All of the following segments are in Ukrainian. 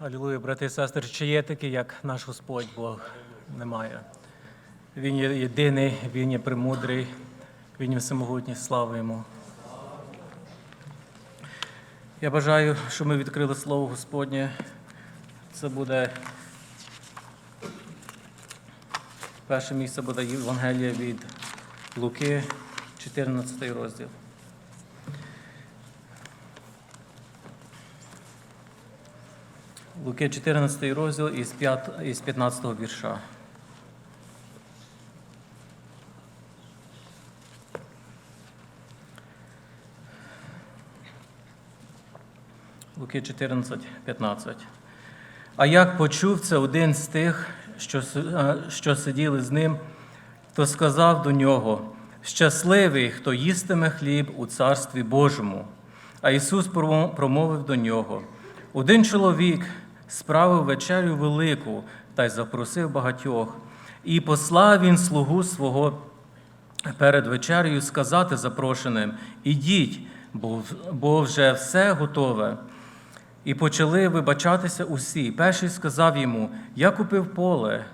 Алілуя, брати і сестри, чи є такий, як наш Господь Бог? Немає. Він є єдиний, Він є премудрий, Він є всемогутній, слава йому. Я бажаю, щоб ми відкрили Слово Господнє. Це буде перше місце буде Євангелія від Луки, 14 розділ. Луки 14 розділ із, 15 вірша. Луки 14, 15. А як почув це один з тих, що, що сиділи з ним, то сказав до нього: Щасливий, хто їстиме хліб у Царстві Божому. А Ісус промовив до нього: Один чоловік справив вечерю велику та й запросив багатьох, і послав він слугу свого перед вечерею сказати запрошеним: Ідіть, бо, вже все готове. І почали вибачатися усі. Перший сказав йому: Я купив поле,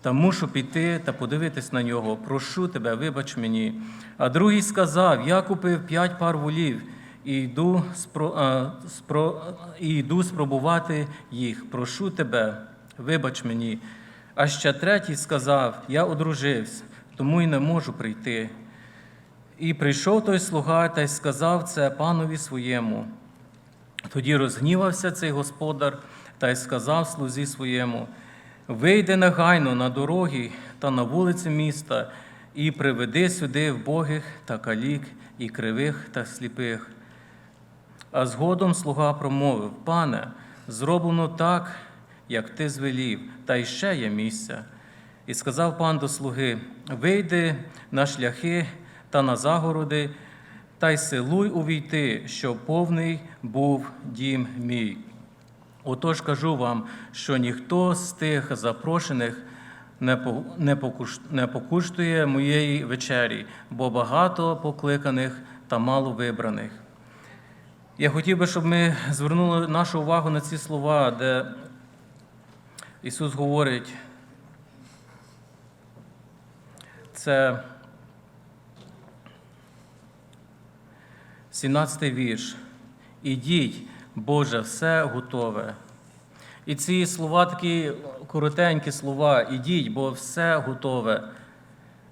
та мушу піти та подивитись на нього. Прошу тебе, вибач мені. А другий сказав: Я купив п'ять пар волів і йду, спро, і йду спробувати їх. Прошу тебе, вибач мені. А ще третій сказав: Я одружився, тому й не можу прийти. І прийшов той слуга та й сказав це панові своєму. Тоді розгнівався цей господар та й сказав слузі своєму: Вийди негайно на дороги та на вулиці міста, і приведи сюди вбогих та калік, і кривих та сліпих. А згодом слуга промовив: Пане, зроблено так, як ти звелів, та й ще є місця. І сказав пан до слуги: Вийди на шляхи та на загороди, та й силуй увійти, щоб повний був дім мій. Отож кажу вам, що ніхто з тих запрошених не покуштує моєї вечері, бо багато покликаних та мало вибраних. Я хотів би, щоб ми звернули нашу увагу на ці слова, де Ісус говорить, це 17 вірш. Ідіть, Боже, все готове. І ці слова такі коротенькі слова, ідіть, бо все готове.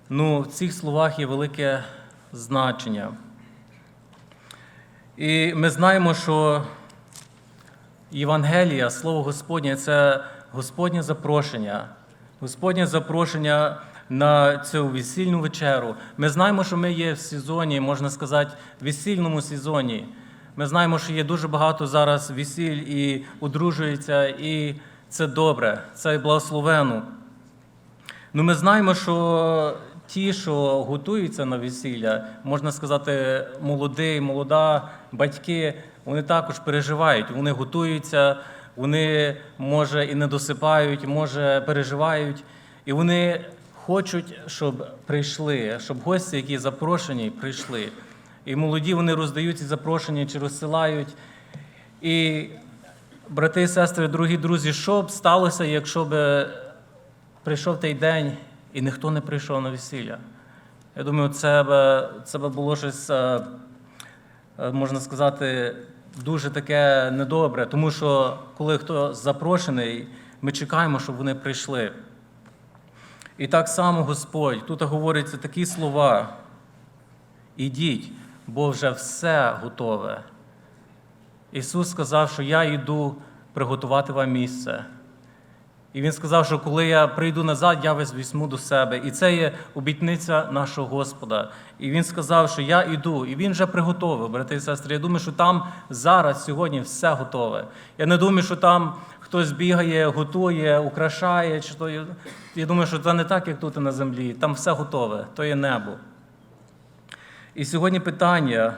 Ну, в цих словах є велике значення. І ми знаємо, що Євангелія, Слово Господнє це Господнє запрошення, Господнє запрошення на цю весільну вечеру. Ми знаємо, що ми є в сезоні, можна сказати, в весільному сезоні. Ми знаємо, що є дуже багато зараз весіль і одружується, і це добре, це благословено. Ну, ми знаємо, що ті, що готуються на весілля, можна сказати, молодий, молода, батьки, вони також переживають, вони готуються, вони, може, і не досипають, може, переживають, і вони хочуть, щоб прийшли, щоб гості, які запрошені, прийшли. І молоді вони роздають ці запрошення чи розсилають. І брати і сестри, дорогі друзі, що б сталося, якщо б прийшов той день і ніхто не прийшов на весілля. Я думаю, це б, це б було щось, е, е, можна сказати, дуже таке недобре, тому що коли хто запрошений, ми чекаємо, щоб вони прийшли. І так само Господь, тут говориться такі слова: ідіть, бо вже все готове. Ісус сказав, що я йду приготувати вам місце. І Він сказав, що коли я прийду назад, я вас візьму до себе. І це є обітниця нашого Господа. І Він сказав, що я йду, і Він вже приготовив, брати і сестри. Я думаю, що там зараз, сьогодні, все готове. Я не думаю, що там хтось бігає, готує, украшає. Чи то... Я думаю, що це не так, як тут на землі. Там все готове, то є небо. І сьогодні питання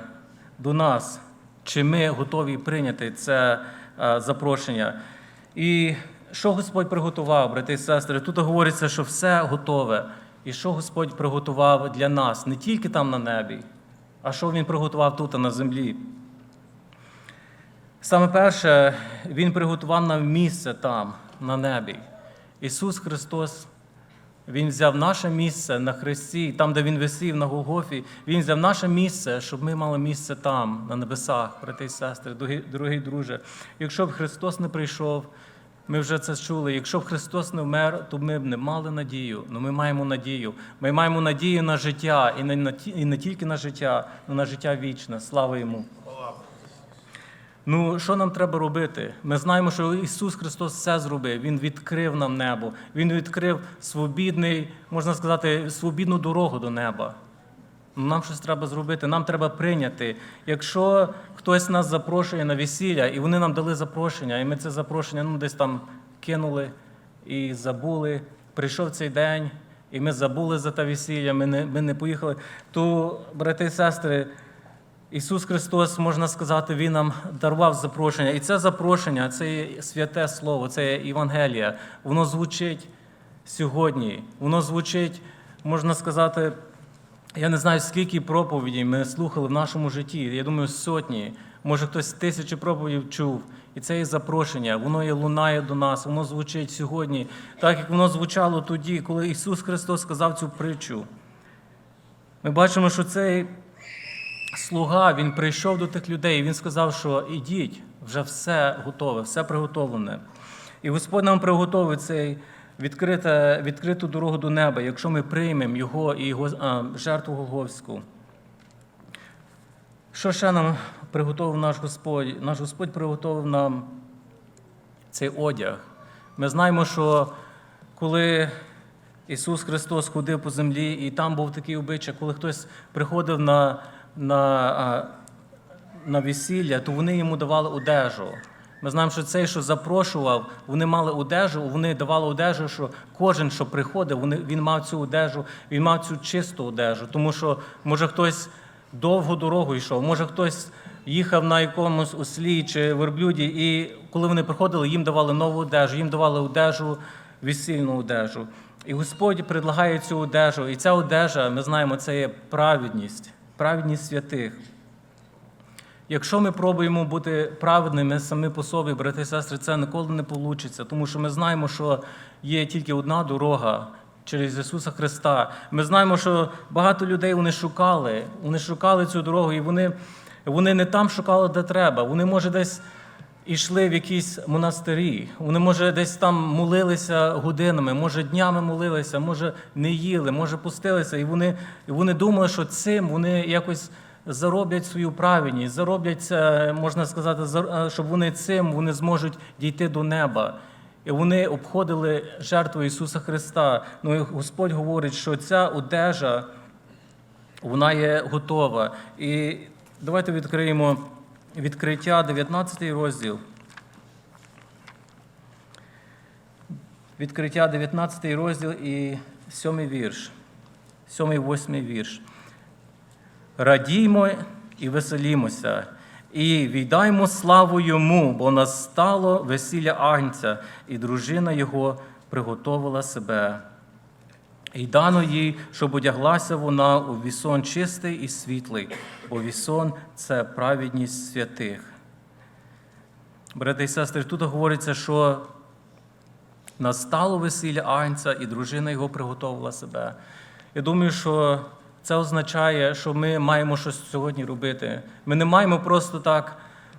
до нас, чи ми готові прийняти це е, запрошення. І що Господь приготував, брати і сестри? Тут говориться, що все готове. І що Господь приготував для нас, не тільки там на небі, а що Він приготував тут на землі. Саме перше, Він приготував нам місце там, на небі. Ісус Христос, Він взяв наше місце на Христі, там, де Він висів на Голгофі, Він взяв наше місце, щоб ми мали місце там, на небесах, брати і сестри, дорогі друже. Якщо б Христос не прийшов, ми вже це чули. Якщо б Христос не вмер, то ми б не мали надію. Ну ми маємо надію. Ми маємо надію на життя, і не, на і не тільки на життя, але на життя вічне. Слава йому. Ну, що нам треба робити? Ми знаємо, що Ісус Христос все зробив. Він відкрив нам небо. Він відкрив свобідний, можна сказати, свобідну дорогу до неба. Нам щось треба зробити, нам треба прийняти. Якщо хтось нас запрошує на весілля, і вони нам дали запрошення, і ми це запрошення ну, десь там кинули і забули, прийшов цей день, і ми забули за те весілля, ми не, ми не поїхали, то, брати і сестри, Ісус Христос, можна сказати, Він нам дарував запрошення. І це запрошення, це є святе Слово, це є Євангелія. Воно звучить сьогодні. Воно звучить, можна сказати, я не знаю, скільки проповідей ми слухали в нашому житті. Я думаю, сотні. Може, хтось тисячі проповідей чув. І це є запрошення, воно є лунає до нас, воно звучить сьогодні, так як воно звучало тоді, коли Ісус Христос сказав цю притчу. Ми бачимо, що цей слуга він прийшов до тих людей, і він сказав, що ідіть, вже все готове, все приготовлене. І Господь нам приготовить цей відкрита, відкриту дорогу до неба, якщо ми приймемо Його і його а, жертву Гоговську. Що ще нам приготовив наш Господь? Наш Господь приготовив нам цей одяг. Ми знаємо, що коли Ісус Христос ходив по землі, і там був такий обичай, коли хтось приходив на, на, на весілля, то вони йому давали одежу. Ми знаємо, що цей, що запрошував, вони мали одежу, вони давали одежу, що кожен, що приходив, він мав цю одежу, він мав цю чисту одежу. Тому що, може, хтось довгу дорогу йшов, може, хтось їхав на якомусь ослі чи верблюді, і коли вони приходили, їм давали нову одежу, їм давали одежу, весільну одежу. І Господь предлагає цю одежу. І ця одежа, ми знаємо, це є праведність, праведність святих. Якщо ми пробуємо бути праведними самі по собі, брати і сестри, це ніколи не вийде, тому що ми знаємо, що є тільки одна дорога через Ісуса Христа. Ми знаємо, що багато людей вони шукали, вони шукали цю дорогу, і вони, вони не там шукали, де треба. Вони, може, десь йшли в якісь монастирі, вони, може, десь там молилися годинами, може, днями молилися, може, не їли, може, пустилися. І вони, і вони думали, що цим вони якось зароблять свою праведність, зароблять, можна сказати, щоб вони цим вони зможуть дійти до неба. І вони обходили жертву Ісуса Христа. Ну і Господь говорить, що ця одежа вона є готова. І давайте відкриємо відкриття 19 розділ. Відкриття 19 розділ і 7 вірш. 7 8 вірш. Радіймо і веселімося, і віддаймо славу йому, бо настало весілля Агнця, і дружина його приготовила себе. І дано їй, щоб одяглася вона у вісон чистий і світлий, бо вісон це праведність святих. Брати і сестри, тут говориться, що настало весілля Агнця, і дружина його приготовила себе. Я думаю, що це означає, що ми маємо щось сьогодні робити. Ми не маємо просто так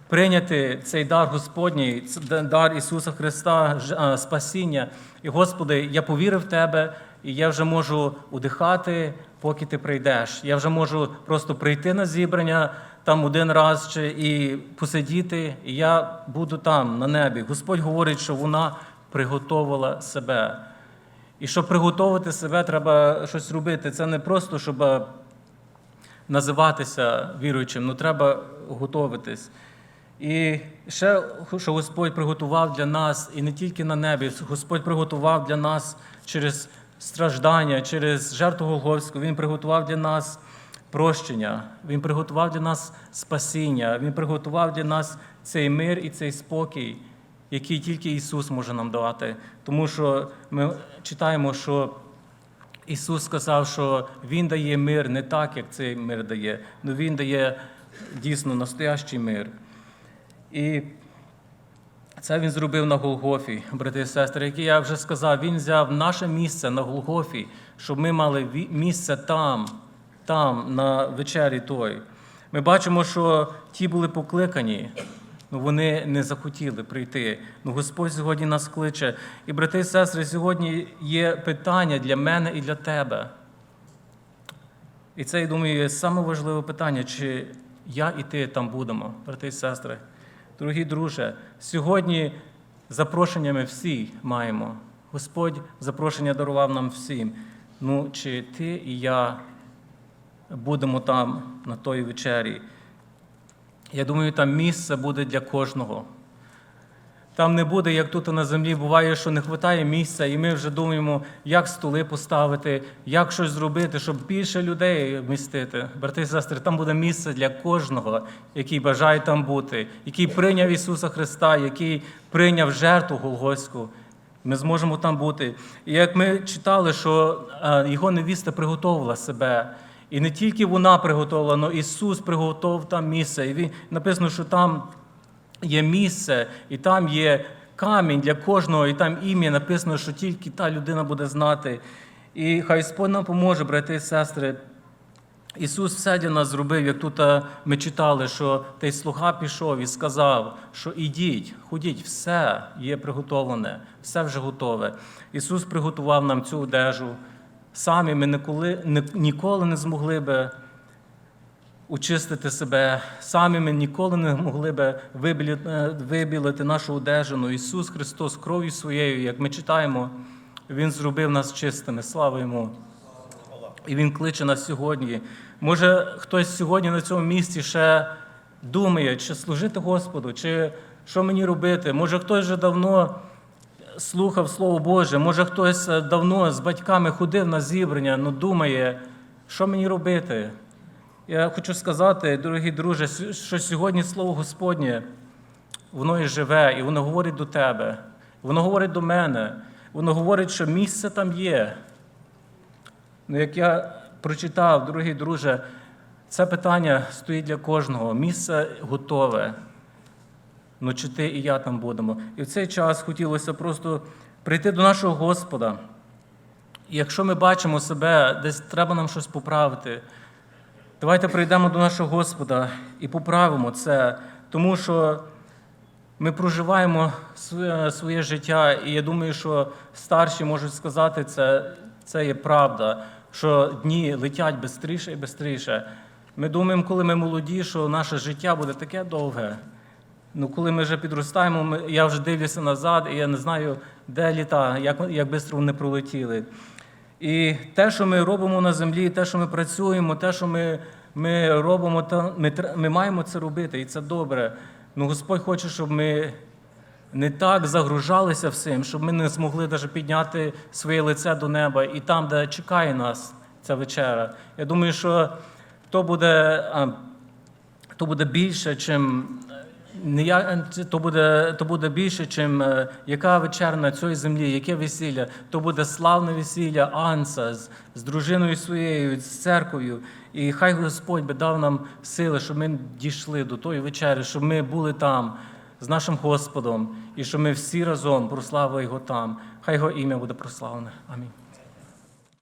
прийняти цей дар Господній, дар Ісуса Христа, спасіння. І, Господи, я повірив в Тебе, і я вже можу удихати, поки ти прийдеш. Я вже можу просто прийти на зібрання там один раз чи і посидіти, і я буду там, на небі. Господь говорить, що вона приготовила себе. І щоб приготувати себе, треба щось робити. Це не просто, щоб називатися віруючим, ну треба готуватись. І ще, що Господь приготував для нас, і не тільки на небі, Господь приготував для нас через страждання, через жертву Голговську, Він приготував для нас прощення, Він приготував для нас спасіння, Він приготував для нас цей мир і цей спокій, який тільки Ісус може нам дати. Тому що ми читаємо, що Ісус сказав, що Він дає мир не так, як цей мир дає, але Він дає дійсно настоящий мир. І це він зробив на Голгофі, брати і сестри, як я вже сказав, він взяв наше місце на Голгофі, щоб ми мали місце там, там, на вечері той. Ми бачимо, що ті були покликані, ну вони не захотіли прийти. Ну Господь сьогодні нас кличе. І, брати і сестри, сьогодні є питання для мене і для тебе. І це, я думаю, є саме важливе питання, чи я і ти там будемо, брати і сестри. Дорогі друже, сьогодні запрошення ми всі маємо. Господь запрошення дарував нам всім. Ну, чи ти і я будемо там на той вечері? Я думаю, там місце буде для кожного. Там не буде, як тут на землі буває, що не вистачає місця, і ми вже думаємо, як столи поставити, як щось зробити, щоб більше людей вмістити. Брати і сестри, там буде місце для кожного, який бажає там бути, який прийняв Ісуса Христа, який прийняв жертву Голгофську. Ми зможемо там бути. І як ми читали, що е, його невіста приготувала себе. І не тільки вона приготувала, але Ісус приготував там місце. І він написано, що там є місце, і там є камінь для кожного, і там ім'я написано, що тільки та людина буде знати. І хай Господь нам поможе, брати і сестри. Ісус все для нас зробив, як тут е, ми читали, що той слуга пішов і сказав, що ідіть, ходіть, все є приготовлене, все вже готове. Ісус приготував нам цю одежу. Самі ми ніколи, ніколи не змогли би очистити себе. Самі ми ніколи не могли би е, вибілити нашу одежу. Но Ісус Христос кров'ю своєю, як ми читаємо, Він зробив нас чистими. Слава Йому! І Він кличе нас сьогодні. Може, хтось сьогодні на цьому місці ще думає, чи служити Господу, чи що мені робити. Може, хтось вже давно слухав Слово Боже, може, хтось е, давно з батьками ходив на зібрання, ну думає, що мені робити. Я хочу сказати, дорогі друже, що сьогодні Слово Господнє, воно і живе, і воно говорить до тебе, воно говорить до мене, воно говорить, що місце там є. Ну, як я прочитав, дорогі друже, це питання стоїть для кожного. Місце готове. Ну, чи ти і я там будемо. І в цей час хотілося просто прийти до нашого Господа. І якщо ми бачимо себе, десь треба нам щось поправити, давайте прийдемо до нашого Господа і поправимо це, тому що ми проживаємо своє, життя, і я думаю, що старші можуть сказати, це, це є правда, що дні летять швидше і швидше. Ми думаємо, коли ми молоді, що наше життя буде таке довге. Ну, коли ми вже підростаємо, ми, я вже дивлюся назад, і я не знаю, де літа, як, як швидко вони пролетіли. І те, що ми робимо на землі, те, що ми працюємо, те, що ми, ми робимо, ми, ми маємо це робити, і це добре. Ну, Господь хоче, щоб ми не так загружалися всім, щоб ми не змогли навіть підняти своє лице до неба і там, де чекає нас ця вечера. Я думаю, що то буде, то буде більше, чим. Не я, то, буде, то буде більше, чим е, яка вечеря на цій землі, яке весілля. То буде славне весілля Анса з, з дружиною своєю, з церквою. І хай Господь би дав нам сили, щоб ми дійшли до тої вечері, щоб ми були там з нашим Господом, і щоб ми всі разом прославили Його там. Хай Його ім'я буде прославлене. Амінь.